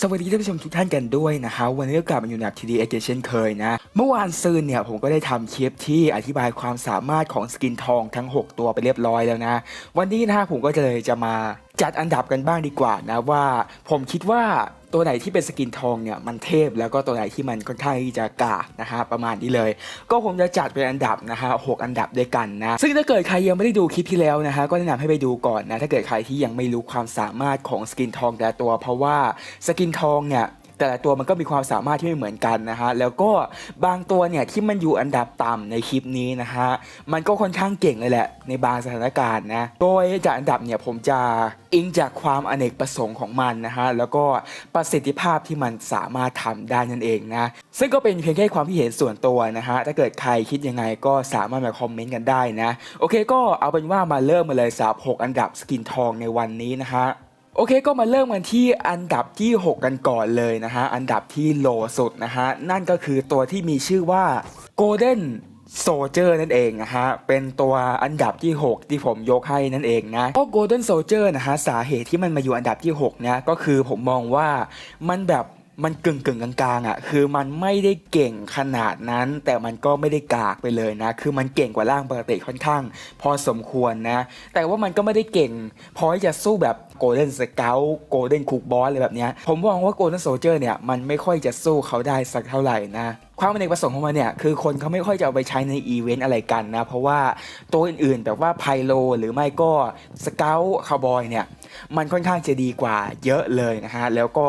สวัสดีท่านผู้ชมทุกท่านกันด้วยนะฮะวันนี้ก็กลับมาอยู่ในทีดีเอเช่นเคยนะ เมื่อวานซืนเนี่ยผมก็ได้ทำคลิปที่อธิบายความสามารถของสกินทองทั้ง 6 ตัวไปเรียบร้อยแล้วนะ วันนี้นะฮะผมก็จะเลยจะมาจัดอันดับกันบ้างดีกว่านะว่า ผมคิดว่าตัวไหนที่เป็นสกินทองเนี่ยมันเทพแล้วก็ตัวไหนที่มันค่อนข้างที่จะกานะฮะประมาณนี้เลย ก็ผมจะจัดเป็นอันดับนะฮะหกอันดับด้วยกันนะ ซึ่งถ้าเกิดใครยังไม่ได้ดูคลิปที่แล้วนะฮะก็แนะนำให้ไปดูก่อนนะถ้าเกิดใครที่ยังไม่รู้ความสามารถของสกินทองแต่ละตัว เพราะว่าสกินทองเนี่ย แต่ละตัวมันก็มีความสามารถที่ไม่เหมือนกันนะฮะแล้วก็บางตัวเนี่ยที่มันอยู่อันดับต่ำในคลิปนี้นะฮะมันก็ค่อนข้างเก่งเลยแหละในบางสถานการณ์นะโดยจากอันดับเนี่ยผมจะอิงจากความอเนกประสงค์ของมันนะฮะแล้วก็ประสิทธิภาพที่มันสามารถทำได้นั่นเองนะซึ่งก็เป็นเพียงแค่ความคิดเห็นส่วนตัวนะฮะถ้าเกิดใครคิดยังไงก็สามารถมาคอมเมนต์กันได้นะโอเคก็เอาเป็นว่ามาเริ่มมาเลยสามหกอันดับสกินทองในวันนี้นะฮะ โอเคก็มาเริ่มกันที่อันดับที่ 6 กันก่อนเลยนะฮะ อันดับที่โลสุดนะฮะ นั่นก็คือตัวที่มีชื่อว่า Golden Soldier นั่นเองนะฮะ เป็นตัวอันดับที่ 6 ที่ผมยกให้นั่นเองนะเพราะ Golden Soldier นะฮะ สาเหตุที่มันมาอยู่อันดับที่6เนี่ยก็คือผมมองว่ามันแบบ มันกึ่งกึ่งกลางๆอะคือมันไม่ได้เก่งขนาดนั้น แต่มันก็ไม่ได้กากไปเลยนะ คือมันเก่งกว่าร่างปกติค่อนข้าง พอสมควรนะ แต่ว่ามันก็ไม่ได้เก่ง พอที่จะสู้แบบโกลเด้นสเกลโกลเด้นคุกบอสอะไรแบบนี้ผมมองว่าโกลเด้นโซเจอร์เนี่ยมันไม่ค่อยจะสู้เขาได้สักเท่าไหร่นะความเป็นเอกประสงค์ของมันเนี่ยคือคนเขาไม่ค่อยจะเอาไปใช้ในอีเวนต์อะไรกันนะ เพราะว่าตัวอื่นๆแบบว่าไพโลหรือไม่ก็สเกลคาวบอยเนี่ย มันค่อนข้างจะดีกว่าเยอะเลยนะฮะ แล้วก็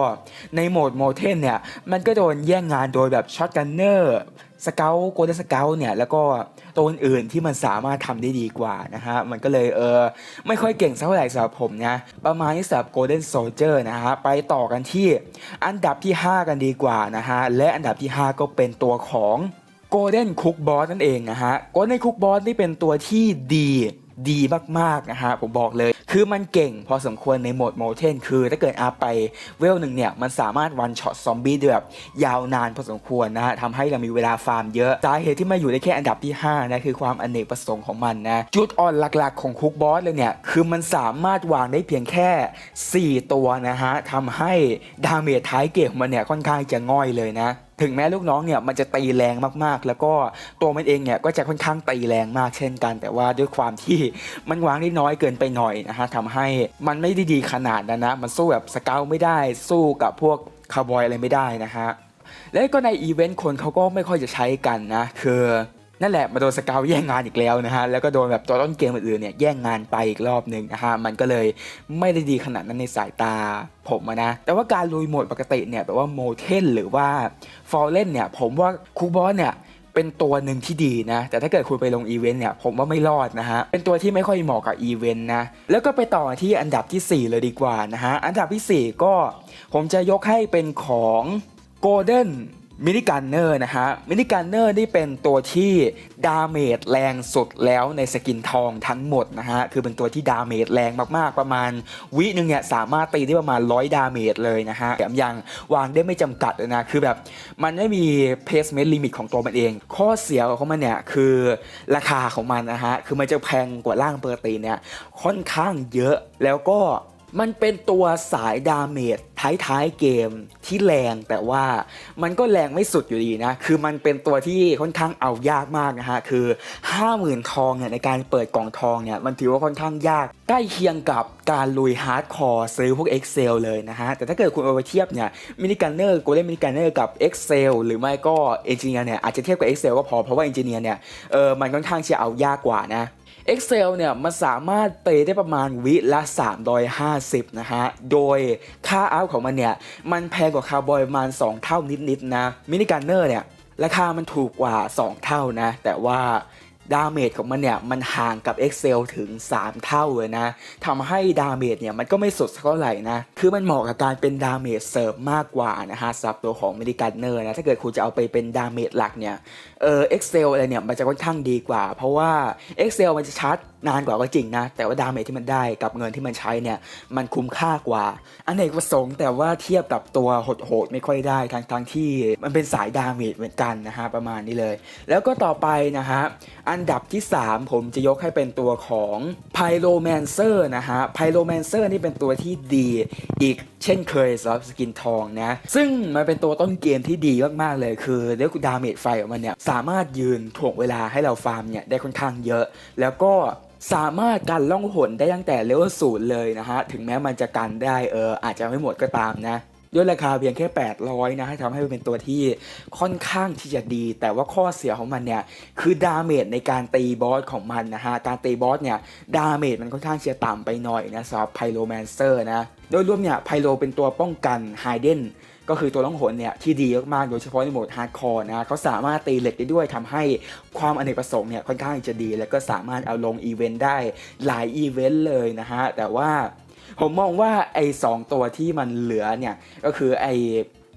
ในโหมดโมเทนเนี่ย มันก็โดนแย่งงานโดยแบบช็อตกันเนอร์สเกลโกลเด้นสเกลเนี่ยแล้วก็ตัวอื่นที่มันสามารถทำได้ดีกว่านะฮะ มันก็เลยเออไม่ค่อยเก่งสักเท่าไหร่สำหรับผมนะ ประมาณนี้สำหรับ Golden Soldier นะฮะ ไปต่อกันที่อันดับที่ 5 กันดีกว่านะฮะ และอันดับที่ 5 ก็เป็นตัวของ Golden Cook Boss นั่นเองนะฮะ Golden Cook Boss นี่เป็นตัวที่ดีดีมากๆนะฮะ ผมบอกเลย คือมันเก่งพอสมควรในโหมดโมเทนคือถ้าเกิดอาไปเวลหนึ่งเนี่ย มันสามารถวันช็อตซอมบี้ได้แบบยาวนานพอสมควรนะฮะทำให้เรามีเวลาฟาร์มเยอะสาเหตุที่มาอยู่ได้แค่อันดับที่ 5 นะ คือความอเนกประสงค์ของมันนะ จุดอ่อนหลักๆของคุกบอสเลยเนี่ย คือมันสามารถวางได้เพียงแค่ 4 ตัวนะฮะทำให้ดาเมจท้ายเกมมันเนี่ยค่อนข้างจะง่อยเลยนะ ถึงแม้ลูกน้องเนี่ยมันจะตีแรงมากๆ แล้วก็ตัวมันเองเนี่ยก็จะค่อนข้างตีแรงมากเช่นกัน แต่ว่าด้วยความที่มันวางได้น้อยเกินไปหน่อยนะฮะทำให้มันไม่ได้ดีขนาดนั้นนะ มันสู้แบบสเกลไม่ได้สู้กับพวกคาร์บอยอะไรไม่ได้นะฮะและก็ในอีเวนต์คนเขาก็ไม่ค่อยจะใช้กันนะ คือ นั่นแหละมาโดนสเกลแย่งงานอีกแล้วนะฮะแล้วก็โดนแบบตัวต้นเกมอื่นๆเนี่ยแย่งงานไปอีกรอบหนึ่งนะฮะมันก็เลยไม่ได้ดีขนาดนั้นในสายตาผมนะ แต่ว่าการลุยโหมดปกติเนี่ยแบบว่าโมเทนหรือว่าฟอลเล่นเนี่ยผมว่าคูบอสเนี่ยเป็นตัวหนึ่งที่ดีนะ แต่ถ้าเกิดคุณไปลงอีเวนต์เนี่ย ผมว่าไม่รอดนะฮะ เป็นตัวที่ไม่ค่อยเหมาะกับอีเวนต์นะ แล้วก็ไปต่อที่อันดับทีสี่4 เลยดีกว่านะฮะ อันดับที่ 4 ก็ผมจะยกให้เป็นของ Golden มินิกันเนอร์นะฮะ มินิกันเนอร์นี่เป็นตัวที่ดาเมจแรงสุดแล้วในสกินทองทั้งหมดนะฮะ คือเป็นตัวที่ดาเมจแรงมากๆ ประมาณวิหนึ่งเนี่ยสามารถตีได้ประมาณ100ดาเมจเลยนะฮะแถมยังวางได้ไม่จำกัดเลยนะ คือแบบมันไม่มีเพสเมนต์ลิมิตของตัวมันเอง ข้อเสียของมันเนี่ยคือราคาของมันนะฮะ คือมันจะแพงกว่าร่างเปกติเนี่ยค่อนข้างเยอะแล้วก็ มันเป็นตัวสายดาเมจท้ายๆเกมที่แรงแต่ว่ามันก็แรงไม่สุดอยู่ดีนะ คือมันเป็นตัวที่ค่อนข้างเอายากมากนะฮะ คือ 50,000 ทองเนี่ยในการเปิดกล่องทองเนี่ยมันถือว่าค่อนข้างยากใกล้เคียงกับการลุยฮาร์ดคอร์ซื้อพวก Excel เลยนะฮะ แต่ถ้าเกิดคุณเอาไปเทียบเนี่ยมินิกันเนอร์กูเล่นมินิกันเนอร์กับ Excel หรือไม่ก็เอนจิเนียร์เนี่ยอาจจะเทียบกับ Excel ก็พอ เพราะว่าเอนจิเนียร์เนี่ยเออมันค่อนข้างจะเอายากกว่านะ Excel เนี่ยมันสามารถเตะได้ประมาณวิละ 350 นะฮะ โดยค่าอัพของมันเนี่ย มันแพงกว่าคาร์บอยประมาณ 2 เท่านิดๆนะมินิกันเนอร์เนี่ยราคามันถูกกว่า 2 เท่านะ แต่ว่า ดาเมจของมันเนี่ยมันห่างกับ Excel ถึง 3 เท่าเลยนะทำให้ดาเมจเนี่ยมันก็ไม่สุดสักเท่าไหร่นะ คือมันเหมาะกับการเป็นดาเมจเสริมมากกว่านะฮะสำหรับตัวของมินิกันเนอร์นะ ถ้าเกิดคุณจะเอาไปเป็นดาเมจหลักเนี่ย เออ Excel อะไรเนี่ยมันจะค่อนข้างดีกว่า เพราะว่า Excel มันจะชาร์จนานกว่าก็จริงนะ แต่ว่าดาเมจที่มันได้กับเงินที่มันใช้เนี่ย มันคุ้มค่ากว่า อันเอกประสงค์แต่ว่าเทียบกับตัวโหดๆไม่ค่อยได้ทั้งทั้งที่มันเป็นสายดาเมจเหมือนกันนะฮะประมาณนี้เลย แล้วก็ต่อไปนะฮะอันดับที่ 3 ผมจะยกให้เป็นตัวของไพโ o แมนเซอร์นะฮะไพโ o แมนเซอร์นี่เป็นตัวที่ดีอีก เช่นเคยสำหรับสกินทองนะ ซึ่งมันเป็นตัวต้นเกมที่ดีมากๆเลยคือเรียกดาเมจไฟของมันเนี่ยสามารถยืนถ่วงเวลาให้เราฟาร์มเนี่ยได้ค่อนข้างเยอะ แล้วก็สามารถกันล่องหนได้ตั้งแต่เลเวลศูนย์เลยนะฮะ ถึงแม้มันจะกันได้เอออาจจะไม่หมดก็ตามนะ ด้วยราคาเพียงแค่ 800 นะให้ทำให้มันเป็นตัวที่ค่อนข้างที่จะดี แต่ว่าข้อเสียของมันเนี่ยคือดาเมจในการตีบอสของมันนะฮะ การตีบอสเนี่ยดาเมจมันค่อนข้างจะต่ำไปหน่อยนะสำหรับไพโ o แมนเซอร์นะ โดยรวมเนี่ยไพโลเป็นตัวป้องกันไฮเดนก็คือตัวล่องหนเนี่ยที่ดีมากๆ โดยเฉพาะในโหมดฮาร์ดคอร์นะเขาสามารถตีเหล็กได้ด้วยทำให้ความอเนกประสงค์เนี่ยค่อนข้างจะดี แล้วก็สามารถเอาลงอีเวนต์ได้หลายอีเวนต์เลยนะฮะ แต่ว่า ผมมองว่าไอ้สองตัวที่มันเหลือเนี่ยก็คือไอ้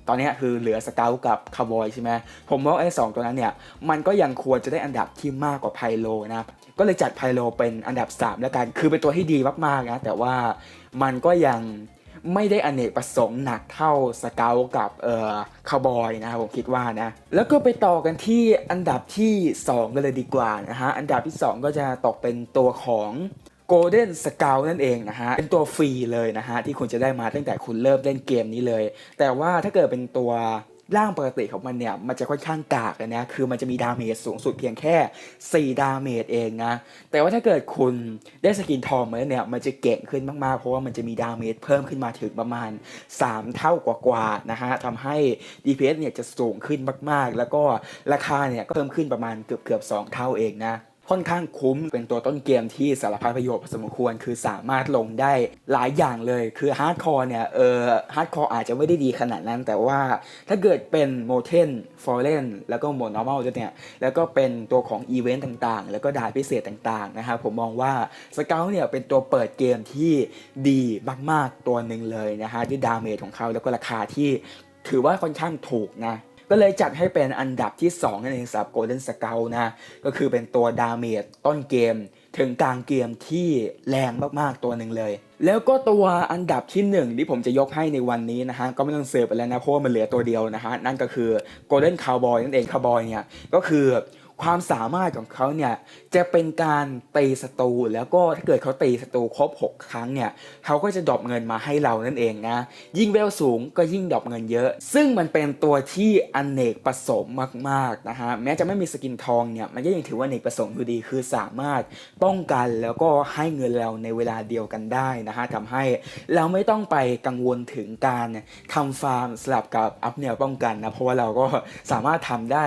ตอนนี้คือเหลือสเกลกับคาร์บอยใช่ไหมผมมองไอ้สองตัวนั้นเนี่ยมันก็ยังควรจะได้อันดับที่มากกว่าไพโลนะก็เลยจัดไพโลเป็นอันดับ 3 แล้วกัน คือเป็นตัวที่ดีมากๆนะแต่ว่ามันก็ยังไม่ได้อเนกประสงค์หนักเท่าสเกลกับเอ่อคาร์บอยนะผมคิดว่านะแล้วก็ไปต่อกันที่อันดับที่ 2 กันเลยดีกว่านะฮะอันดับที่ 2 ก็จะตกเป็นตัวของ Golden s c o u t นั่นเองนะฮะ เป็นตัวฟรีเลยนะฮะ ที่คุณจะได้มาตั้งแต่คุณเริ่มเล่นเกมนี้เลย แต่ว่าถ้าเกิดเป็นตัวร่างปกติของมันเนี่ย มันจะค่อนข้างกากเลยนะ คือมันจะมีดาเมจสูงสุดเพียงแค่ 4 ดาเมจเองนะ แต่ว่าถ้าเกิดคุณได้สกินทองมาเนี่ย มันจะเก่งขึ้นมาก ๆ เพราะว่ามันจะมีดาเมจเพิ่มขึ้นมาถึงประมาณ 3 เท่ากว่าๆนะฮะทำให้ DPS เนี่ยจะสูงขึ้นมากๆ แล้วก็ราคาเนี่ยก็เพิ่มขึ้นประมาณเกือบๆ2เท่าเองนะ ค่อนข้างคุ้มเป็นตัวต้นเกมที่สารพัดประโยชน์พอสมควร คือสามารถลงได้หลายอย่างเลย คือฮาร์ดคอร์เนี่ย เออฮาร์ดคอร์อาจจะไม่ได้ดีขนาดนั้น แต่ว่าถ้าเกิดเป็นโมเทนฟอร์เรนแล้วก็โหมดนอร์มัลเนี่ย แล้วก็เป็นตัวของอีเวนต์ต่างๆ แล้วก็ดาพิเศษต่างๆนะครับผมมองว่าสเกลเนี่ยเป็นตัวเปิดเกมที่ดีมากๆตัวหนึ่งเลยนะฮะด้วยดาเมจของเขาแล้วก็ราคาที่ถือว่าค่อนข้างถูกนะ ก็เลยจัดให้เป็นอันดับที่ 2 นั่นเองสำหรับโกลเด้นสเกลนะก็คือเป็นตัวดาเมจต้นเกม ถึงกลางเกมที่แรงมากๆตัวหนึ่งเลย แล้วก็ตัวอันดับที่ 1 ที่ผมจะยกให้ในวันนี้นะฮะก็ไม่ต้องเสิร์ฟไปแล้วนะเพราะว่ามันเหลือตัวเดียวนะฮะนั่นก็คือโกลเด้นคาวบอยนั่นเองคาวบอยเนี่ยก็คือ ความสามารถของเขาเนี่ยจะเป็นการตีศัตรูแล้วก็ถ้าเกิดเขาตีศัตรูครบ 6 ครั้งเนี่ยเขาก็จะดรอปเงินมาให้เรานั่นเองนะยิ่งเวลสูงก็ยิ่งดรอปเงินเยอะ ซึ่งมันเป็นตัวที่อเนกประสงค์มากๆนะฮะแม้จะไม่มีสกินทองเนี่ยมันก็ยังถือว่าอเนกประสงค์อยู่ดีคือสามารถป้องกันแล้วก็ให้เงินเราในเวลาเดียวกันได้นะฮะทำให้เราไม่ต้องไปกังวลถึงการทำฟาร์มสลับกับอัพแนวป้องกันนะเพราะว่าเราก็สามารถทำได้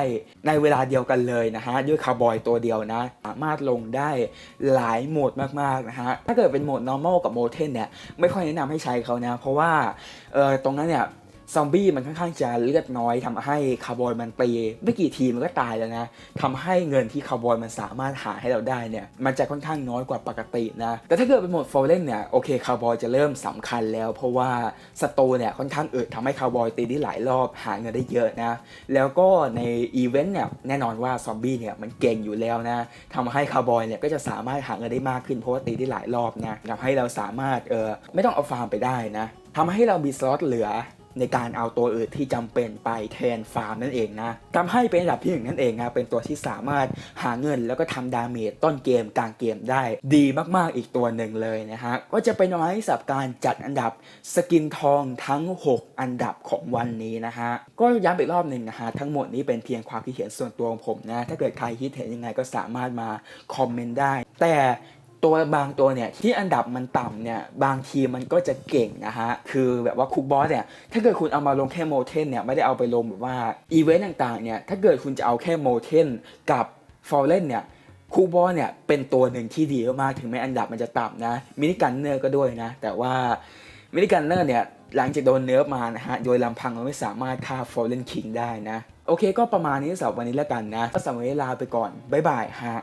ในเวลาเดียวกันเลยนะฮะด้วยคาร์บอยตัวเดียวนะ สามารถลงได้หลายโหมดมากๆนะฮะถ้าเกิดเป็นโหมด normal กับโหมดเทนเนี่ยไม่ค่อยแนะนำให้ใช้เขานะ เพราะว่าเออตรงนั้นเนี่ย ซอมบี้มันค่อนข้างจะเลือดน้อยทำให้คาร์บอยมันตีไม่กี่ทีมันก็ตายแล้วนะทำให้เงินที่คาร์บอยมันสามารถหาให้เราได้เนี่ยมันจะค่อนข้างน้อยกว่าปกตินะแต่ถ้าเกิดเป็นโหมดฟอร์เรนเนี่ยโอเคคาร์บอยจะเริ่มสำคัญแล้ว เพราะว่าสโตเนี่ยค่อนข้างอึดทำให้คาร์บอยตีได้หลายรอบหาเงินได้เยอะนะแล้วก็ในอีเวนต์เนี่ยแน่นอนว่าซอมบี้เนี่ยมันเก่งอยู่แล้วนะทำให้คาร์บอยเนี่ยก็จะสามารถหาเงินได้มากขึ้นเพราะว่าตีได้หลายรอบนะทำให้เราสามารถเออไม่ต้องเอาฟาร์มไปได้นะทำให้เรามีสล็อตเหลือ ในการเอาตัวอื่นที่จำเป็นไปแทนฟาร์มนั่นเองนะทำให้เป็นอันดับที่หนึ่งนั่นเองนะเป็นตัวที่สามารถหาเงินแล้วก็ทำดาเมจต้นเกมกลางเกมได้ ดีมากๆอีกตัวหนึ่งเลยนะฮะก็จะเป็นประมาณที่สับการจัดอันดับสกินทองทั้ง 6 อันดับของวันนี้นะฮะก็ย้ำอีกรอบหนึ่งนะฮะทั้งหมดนี้เป็นเพียงความคิดเห็นส่วนตัวของผมนะถ้าเกิดใครคิดเห็นยังไงก็สามารถมาคอมเมนต์ได้ แต่ ตัวบางตัวเนี่ยที่อันดับมันต่ำเนี่ยบางทีมันก็จะเก่งนะฮะ คือแบบว่าคุกบอสเนี่ยถ้าเกิดคุณเอามาลงแค่โมเทนเนี่ยไม่ได้เอาไปลงแบบว่าอีเวนต์ต่างๆเนี่ยถ้าเกิดคุณจะเอาแค่โมเทนกับฟอลเลนเนี่ยคูบอสเนี่ยเป็นตัวหนึ่งที่ดีมากถึงแม้อันดับมันจะต่ำนะมินิกันเนอร์ก็ด้วยนะ แต่ว่ามินิกันเนอร์เนี่ยหลังจากโดนเนิร์ฟมานะฮะ โดยลำพังมันไม่สามารถฆ่าฟอลเลนคิงได้นะ โอเคก็ประมาณนี้สำหรับวันนี้แล้วกันนะก็สำหรับวันนี้ลาไปก่อน บ๊ายบายฮะ